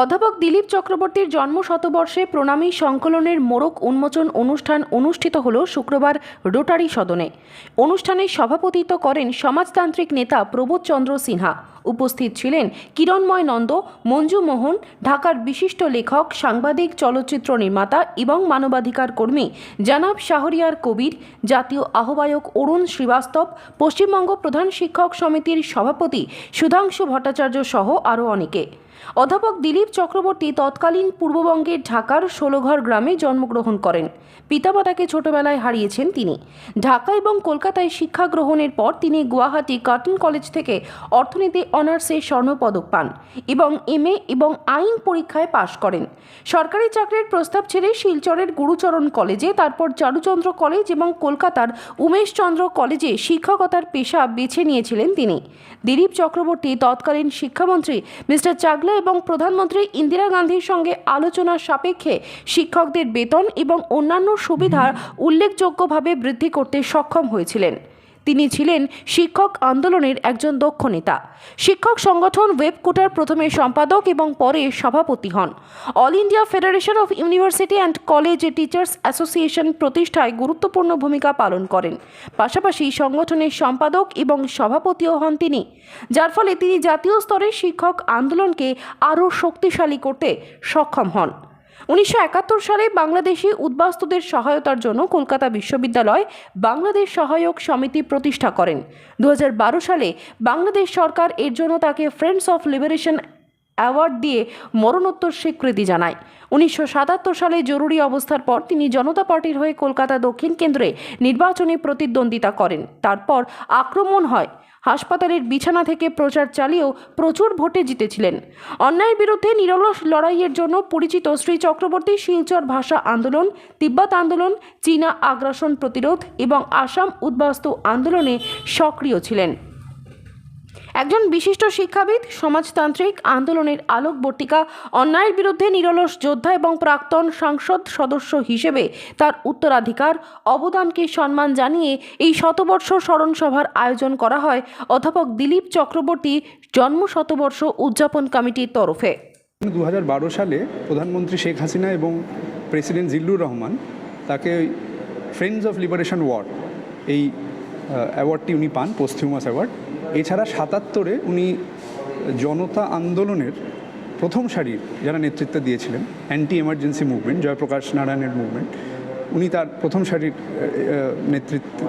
অধ্যাপক দিলীপ চক্রবর্তীর জন্ম শতবর্ষে প্রণামী সংকলনের মোড়ক উন্মোচন অনুষ্ঠান অনুষ্ঠিত হল শুক্রবার রোটারি সদনে। অনুষ্ঠানে সভাপতিত্ব করেন সমাজতান্ত্রিক নেতা প্রবোধচন্দ্র সিনহা। উপস্থিত ছিলেন কিরণময় নন্দ, মঞ্জু মোহন, ঢাকার বিশিষ্ট লেখক, সাংবাদিক, চলচ্চিত্র নির্মাতা এবং মানবাধিকার কর্মী জানাব শাহরিয়ার কবির, জাতীয় আহ্বায়ক অরুণ শ্রীবাস্তব, পশ্চিমবঙ্গ প্রধান শিক্ষক সমিতির সভাপতি সুধাংশু ভট্টাচার্য সহ আরও অনেকে। অধ্যাপক দিলীপ চক্রবর্তী তৎকালীন পূর্ববঙ্গের ঢাকার ষোলঘর গ্রামে জন্মগ্রহণ করেন। পিতামাতাকে ছোটবেলায় হারিয়েছেন তিনি। ঢাকা এবং কলকাতায় শিক্ষা গ্রহণের পর তিনি গুয়াহাটি কটন কলেজ থেকে অর্থনীতি, অনার্সে স্বর্ণপদক পান এবং এমএ এবং আইন পরীক্ষায় পাশ করেন। সরকারি চাকরির প্রস্তাব ছেড়ে শিলচরের গুরুচরণ কলেজে, তারপর চারুচন্দ্র কলেজ এবং কলকাতার উমেশচন্দ্র কলেজে শিক্ষকতার পেশা বেছে নিয়েছিলেন তিনি। দিলীপ চক্রবর্তী তৎকালীন শিক্ষামন্ত্রী মিস্টার চাগলা এবং প্রধানমন্ত্রী ইন্দিরা গান্ধীর সঙ্গে আলোচনার সাপেক্ষে শিক্ষকদের বেতন এবং অন্যান্য সুবিধা উল্লেখযোগ্যভাবে বৃদ্ধি করতে সক্ষম হয়েছিলেন। তিনি ছিলেন শিক্ষক আন্দোলনের একজন দক্ষ নেতা। শিক্ষক সংগঠন ওয়েবকোটার প্রথমে সম্পাদক এবং পরে সভাপতি হন। All India federation of university and college teachers association প্রতিষ্ঠায় গুরুত্বপূর্ণ ভূমিকা পালন করেন। পাশাপাশি সংগঠনের সম্পাদক এবং সভাপতিও হন তিনি। যার ফলে তিনি জাতীয় স্তরে শিক্ষক আন্দোলনকে আরও শক্তিশালী করতে সক্ষম হন। উনিশশো একাত্তর সালে বাংলাদেশি উদ্বাস্তুদের সহায়তার জন্য কলকাতা বিশ্ববিদ্যালয় বাংলাদেশ সহায়ক সমিতি প্রতিষ্ঠা করেন। দু হাজার বারো সালে বাংলাদেশ সরকার এর জন্য তাকে ফ্রেন্ডস অফ লিবারেশন অ্যাওয়ার্ড দিয়ে মরণোত্তর স্বীকৃতি জানায়। উনিশশো সাতাত্তর সালে জরুরি অবস্থার পর তিনি জনতা পার্টির হয়ে কলকাতা দক্ষিণ কেন্দ্রে নির্বাচনে প্রতিদ্বন্দ্বিতা করেন। তারপর আক্রমণ হয়। হাসপাতালের বিছানা থেকে প্রচার চালিয়েও প্রচুর ভোটে জিতেছিলেন। অন্যায়ের বিরুদ্ধে নিরলস লড়াইয়ের জন্য পরিচিত শ্রী চক্রবর্তী শিলচর ভাষা আন্দোলন, তিব্বত আন্দোলন, চীনা আগ্রাসন প্রতিরোধ এবং আসাম উদ্বাস্তু আন্দোলনে সক্রিয় ছিলেন। একজন বিশিষ্ট শিক্ষাবিদ, সমাজতান্ত্রিক, আন্দোলনের আলোকবর্তিকা, অন্যায়ের বিরুদ্ধে নিরলস যোদ্ধা এবং প্রাক্তন সংসদ সদস্য হিসেবে তার উত্তরাধিকার, অবদানকে সম্মান জানিয়ে এই শতবর্ষ স্মরণ সভার আয়োজন করা হয়। অধ্যাপক দিলীপ চক্রবর্তী জন্ম শতবর্ষ উদযাপন কমিটির তরফে। দু হাজার বারো সালে প্রধানমন্ত্রী শেখ হাসিনা এবং প্রেসিডেন্ট জিল্লুর রহমান তাকে ফ্রেন্ডস অফ লিবারেশন ওয়ার্ড এই অ্যাওয়ার্ডটি উনি পান পশ্চিমাস অ্যাওয়ার্ড এছাড়া সাতাত্তরে উনি জনতা আন্দোলনের প্রথম সারির যারা নেতৃত্ব দিয়েছিলেন অ্যান্টি এমার্জেন্সি মুভমেন্ট জয়প্রকাশ নারায়ণের মুভমেন্ট উনি তার প্রথম সারির নেতৃত্ব